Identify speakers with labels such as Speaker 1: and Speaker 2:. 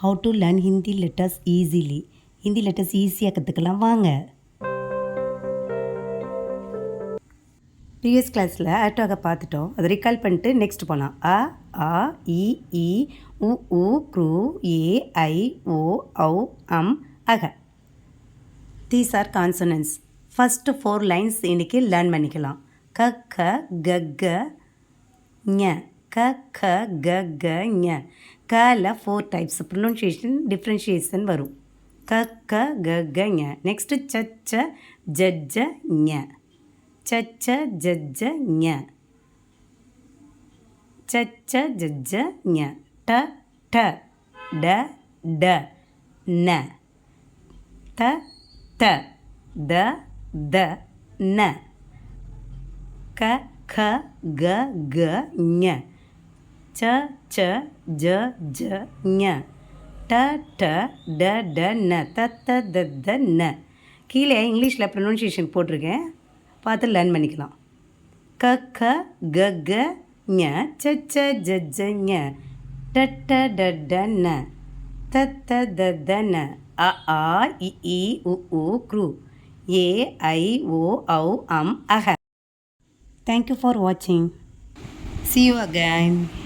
Speaker 1: How to learn Hindi letters easily Hindi letters ஈஸியாக கற்றுக்கலாம் வாங்க. ப்ரீவியஸ் கிளாஸில் ஆட்டோக பார்த்துட்டோம். அதை ரிகால் பண்ணிட்டு நெக்ஸ்ட் போகலாம் அ ஆ இ இ உ உ க்ரூ ஏ ஐ ஓ ஔ அம் அக. These are consonants first four lines இன்றைக்கி லேர்ன் பண்ணிக்கலாம். க க க ஞ. க ஞ க க க க ஞ கல ஃபோர் டைப்ஸ் ப்ரொனன்சியேஷன் டிஃப்ரென்ஷியேஷன் வரும் க க க க ஞ நெக்ஸ்ட்டு சச்ச ஜஜ்ஜ ஞ சச்ச ஜஜ்ஜ ஞ சச்ச ஜஜ்ஜ ஞ ட ட ட ட ந த த த த ந க க க க ஞ ச ச ஜ ஜ ஞ. ட ட ட ட ந த த த த ந. கீழே இங்கிலீஷில் ப்ரொனன்சியேஷன் போட்டிருக்கேன். பார்த்து லேர்ன் பண்ணிக்கலாம். க க க க ஞ ச ச ஜ ஜ ஞ. ட ட ட ட ந. த த த த ந. அ ஆ இ இ உ உ க்ரு. ஏ ஐ ஓ ஔ அம் அஹ. தேங்க்யூ ஃபார் வாட்சிங் See you again.